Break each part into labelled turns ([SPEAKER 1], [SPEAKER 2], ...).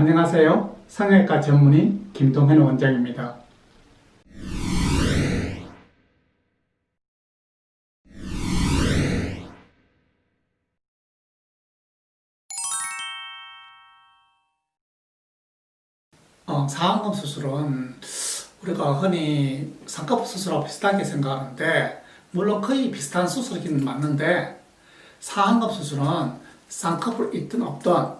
[SPEAKER 1] 안녕하세요. 성형외과 전문의 김동현 원장입니다. 어, 사안검 수술은 우리가 흔히 상꺼풀 수술하고 비슷하게 생각하는데 물론 거의 비슷한 수술이긴 맞는데 사안검 수술은 쌍꺼풀 있든 없든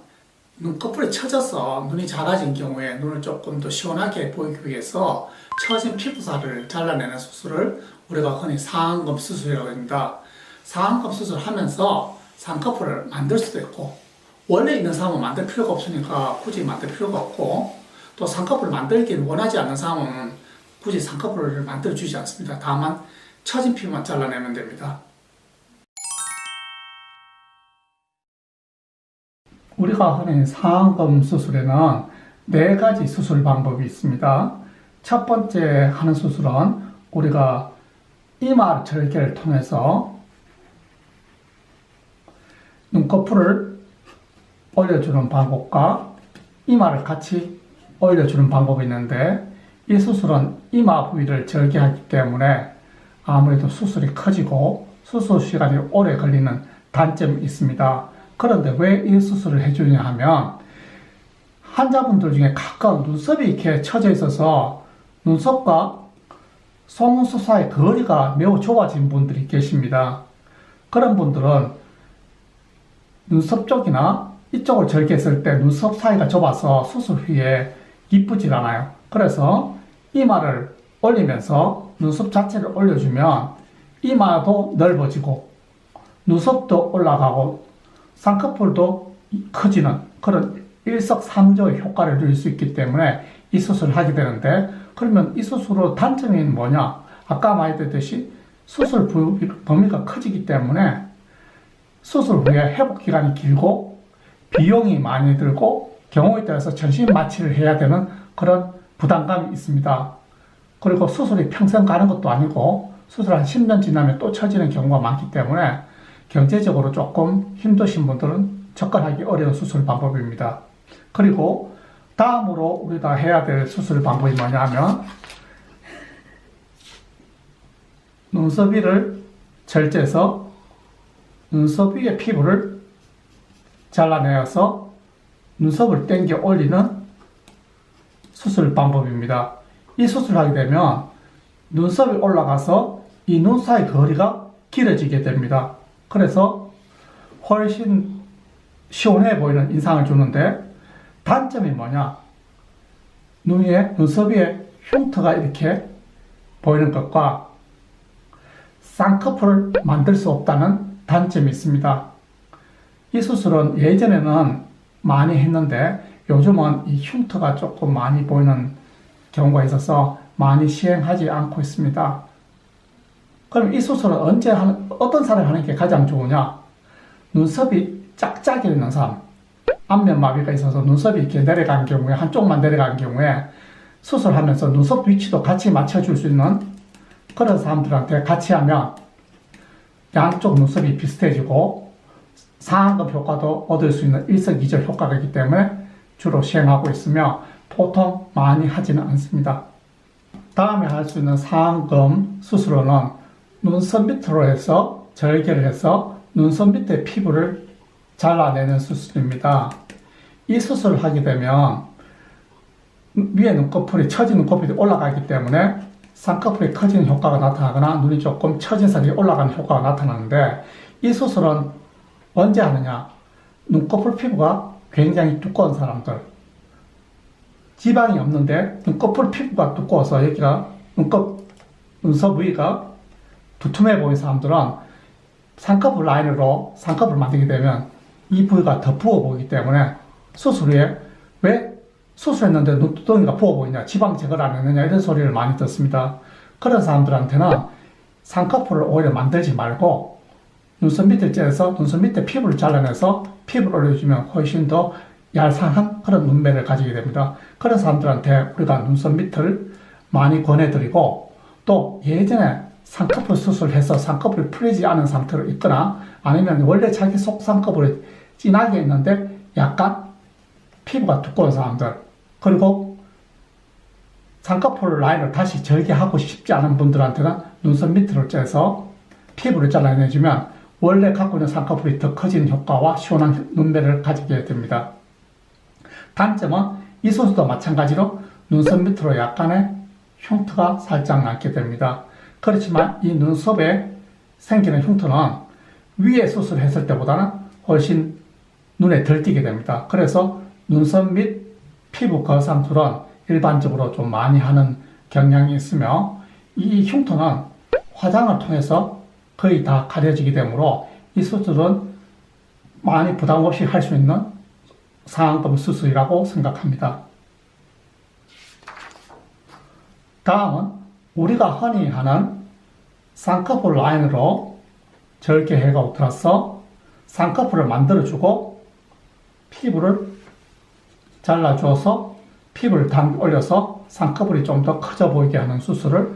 [SPEAKER 1] 눈꺼풀이 처져서 눈이 작아진 경우에 눈을 조금 더 시원하게 보이기 위해서 처진 피부살을 잘라내는 수술을 우리가 흔히 상안검 수술이라고 합니다. 상안검 수술을 하면서 쌍꺼풀을 만들 수도 있고 원래 있는 사람은 만들 필요가 없으니까 굳이 만들 필요가 없고 또 쌍꺼풀을 만들기를 원하지 않는 사람은 굳이 쌍꺼풀을 만들어 주지 않습니다. 다만 처진 피부만 잘라내면 됩니다. 우리가 흔히 상안검 수술에는 네 가지 수술 방법이 있습니다. 첫 번째 하는 수술은 우리가 이마 절개를 통해서 눈꺼풀을 올려주는 방법과 이마를 같이 올려주는 방법이 있는데 이 수술은 이마 부위를 절개하기 때문에 아무래도 수술이 커지고 수술 시간이 오래 걸리는 단점이 있습니다. 그런데 왜 이 수술을 해주냐 하면 환자분들 중에 가까운 눈썹이 이렇게 처져 있어서 눈썹과 속눈썹 사이 거리가 매우 좁아진 분들이 계십니다. 그런 분들은 눈썹 쪽이나 이쪽을 절개 했을 때 눈썹 사이가 좁아서 수술 후에 이쁘질 않아요. 그래서 이마를 올리면서 눈썹 자체를 올려주면 이마도 넓어지고 눈썹도 올라가고 쌍꺼풀도 커지는 그런 일석삼조의 효과를 누릴 수 있기 때문에 이 수술을 하게 되는데 그러면 이 수술의 단점이 뭐냐? 아까 말했듯이 수술 범위가 커지기 때문에 수술 후에 회복 기간이 길고 비용이 많이 들고 경우에 따라서 전신 마취를 해야 되는 그런 부담감이 있습니다. 그리고 수술이 평생 가는 것도 아니고 수술 한 10년 지나면 또 처지는 경우가 많기 때문에 경제적으로 조금 힘드신 분들은 접근하기 어려운 수술 방법입니다. 그리고 다음으로 우리가 해야 될 수술 방법이 뭐냐 하면 눈썹 위를 절제해서 눈썹 위의 피부를 잘라내어서 눈썹을 당겨 올리는 수술 방법입니다. 이 수술을 하게 되면 눈썹이 올라가서 이 눈 사이 거리가 길어지게 됩니다. 그래서 훨씬 시원해 보이는 인상을 주는데 단점이 뭐냐? 눈 위에, 눈썹 위에 흉터가 이렇게 보이는 것과 쌍꺼풀을 만들 수 없다는 단점이 있습니다. 이 수술은 예전에는 많이 했는데 요즘은 이 흉터가 조금 많이 보이는 경우가 있어서 많이 시행하지 않고 있습니다. 그럼 이 수술은 언제 하는, 어떤 사람이 하는 게 가장 좋으냐? 눈썹이 짝짝이 있는 사람, 안면 마비가 있어서 눈썹이 이렇게 내려간 경우에, 한쪽만 내려간 경우에 수술하면서 눈썹 위치도 같이 맞춰줄 수 있는 그런 사람들한테 같이 하면 양쪽 눈썹이 비슷해지고 상안검 효과도 얻을 수 있는 일석이조 효과가 있기 때문에 주로 시행하고 있으며 보통 많이 하지는 않습니다. 다음에 할 수 있는 상안검 수술로는 눈썹 밑으로 해서 절개를 해서 눈썹 밑에 피부를 잘라내는 수술입니다. 이 수술을 하게 되면 위에 눈꺼풀이 처진 눈꺼풀이 올라가기 때문에 쌍꺼풀이 커지는 효과가 나타나거나 눈이 조금 처진 살이 올라가는 효과가 나타나는데 이 수술은 언제 하느냐? 눈꺼풀 피부가 굉장히 두꺼운 사람들, 지방이 없는데 눈꺼풀 피부가 두꺼워서 여기가 눈꺼 눈썹 위가 두툼해 보이는 사람들은 쌍꺼풀 라인으로 쌍꺼풀 만들게 되면 이 부위가 더 부어 보이기 때문에 수술 후에 왜 수술했는데 눈두덩이가 부어 보이냐, 지방 제거를 안 했느냐 이런 소리를 많이 듣습니다. 그런 사람들한테는 쌍꺼풀을 오히려 만들지 말고 눈썹 밑을 째서 눈썹 밑에 피부를 잘라내서 피부를 올려주면 훨씬 더 얄쌍한 그런 눈매를 가지게 됩니다. 그런 사람들한테 우리가 눈썹 밑을 많이 권해드리고 또 예전에 쌍꺼풀 수술해서 쌍꺼풀이 풀리지 않은 상태로 있거나 아니면 원래 자기 속 쌍꺼풀이 진하게 있는데 약간 피부가 두꺼운 사람들, 그리고 쌍꺼풀 라인을 다시 절개하고 싶지 않은 분들한테는 눈썹 밑으로 째서 피부를 잘라내주면 원래 갖고 있는 쌍꺼풀이 더 커지는 효과와 시원한 눈매를 가지게 됩니다. 단점은 이 소수도 마찬가지로 눈썹 밑으로 약간의 흉터가 살짝 남게 됩니다. 그렇지만 이 눈썹에 생기는 흉터는 위에 수술했을 때보다는 훨씬 눈에 덜 띄게 됩니다. 그래서 눈썹 및 피부 거상술은 일반적으로 좀 많이 하는 경향이 있으며 이 흉터는 화장을 통해서 거의 다 가려지게 되므로 이 수술은 많이 부담 없이 할 수 있는 상안검 수술이라고 생각합니다. 다음은 우리가 흔히 하는 쌍꺼풀 라인으로 절개 해가 들어서 쌍꺼풀을 만들어주고 피부를 잘라줘서 피부를 당 올려서 쌍꺼풀이 좀 더 커져 보이게 하는 수술을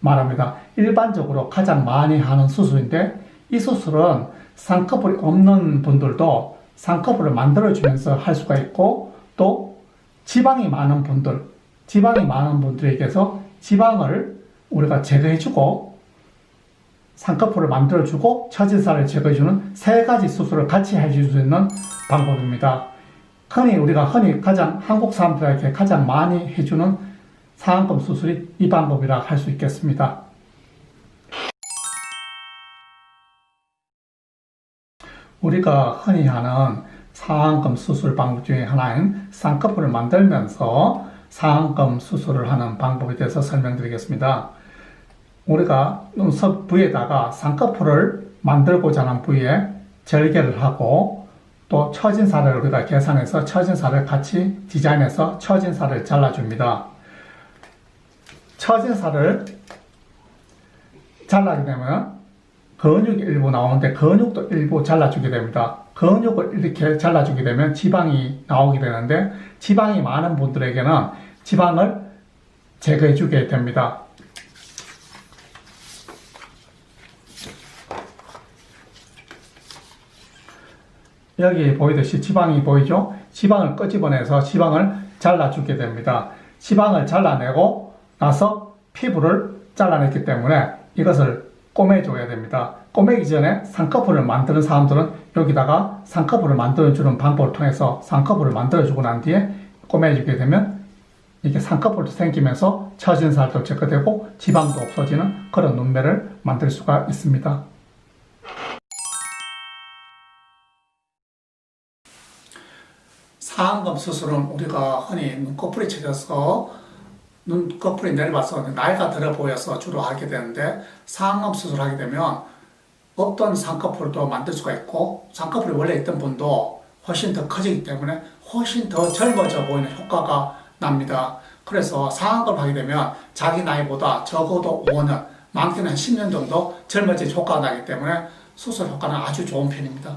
[SPEAKER 1] 말합니다. 일반적으로 가장 많이 하는 수술인데 이 수술은 쌍꺼풀이 없는 분들도 쌍꺼풀을 만들어주면서 할 수가 있고 또 지방이 많은 분들, 지방이 많은 분들에게서 지방을 우리가 제거해주고 쌍꺼풀을 만들어주고 처진살을 제거해주는 세 가지 수술을 같이 해줄 수 있는 방법입니다. 흔히 우리가 흔히 가장 한국 사람들에게 가장 많이 해주는 상안검 수술이 이 방법이라 할 수 있겠습니다. 우리가 흔히 하는 상안검 수술 방법 중에 하나인 쌍꺼풀을 만들면서 상안검 수술을 하는 방법에 대해서 설명드리겠습니다. 우리가 눈썹 부에다가 쌍꺼풀을 만들고자 하는 부위에 절개를 하고 또 처진살을 우리가 계산해서 처진살을 같이 디자인해서 처진살을 잘라줍니다. 처진살을 잘라게 되면 근육이 일부 나오는데 근육도 일부 잘라주게 됩니다. 근육을 이렇게 잘라주게 되면 지방이 나오게 되는데 지방이 많은 분들에게는 지방을 제거해 주게 됩니다. 여기 보이듯이 지방이 보이죠? 지방을 끄집어내서 지방을 잘라주게 됩니다. 지방을 잘라내고 나서 피부를 잘라냈기 때문에 이것을 꼬매줘야 됩니다. 꼬매기 전에 쌍꺼풀을 만드는 사람들은 여기다가 쌍꺼풀을 만들어주는 방법을 통해서 쌍꺼풀을 만들어주고 난 뒤에 꼬매주게 되면 이게 쌍꺼풀도 생기면서 처진 살도 제거되고 지방도 없어지는 그런 눈매를 만들 수가 있습니다. 상안검 수술은 우리가 흔히 눈꺼풀이 쳐져서 눈꺼풀이 내려와서 나이가 들어 보여서 주로 하게 되는데 상안검 수술하게 되면 없던 쌍꺼풀도 만들 수가 있고 쌍꺼풀이 원래 있던 분도 훨씬 더 커지기 때문에 훨씬 더 젊어져 보이는 효과가 납니다. 그래서 상안검 하게 되면 자기 나이보다 적어도 5년, 많게는 한 10년 정도 젊어질 효과가 나기 때문에 수술 효과는 아주 좋은 편입니다.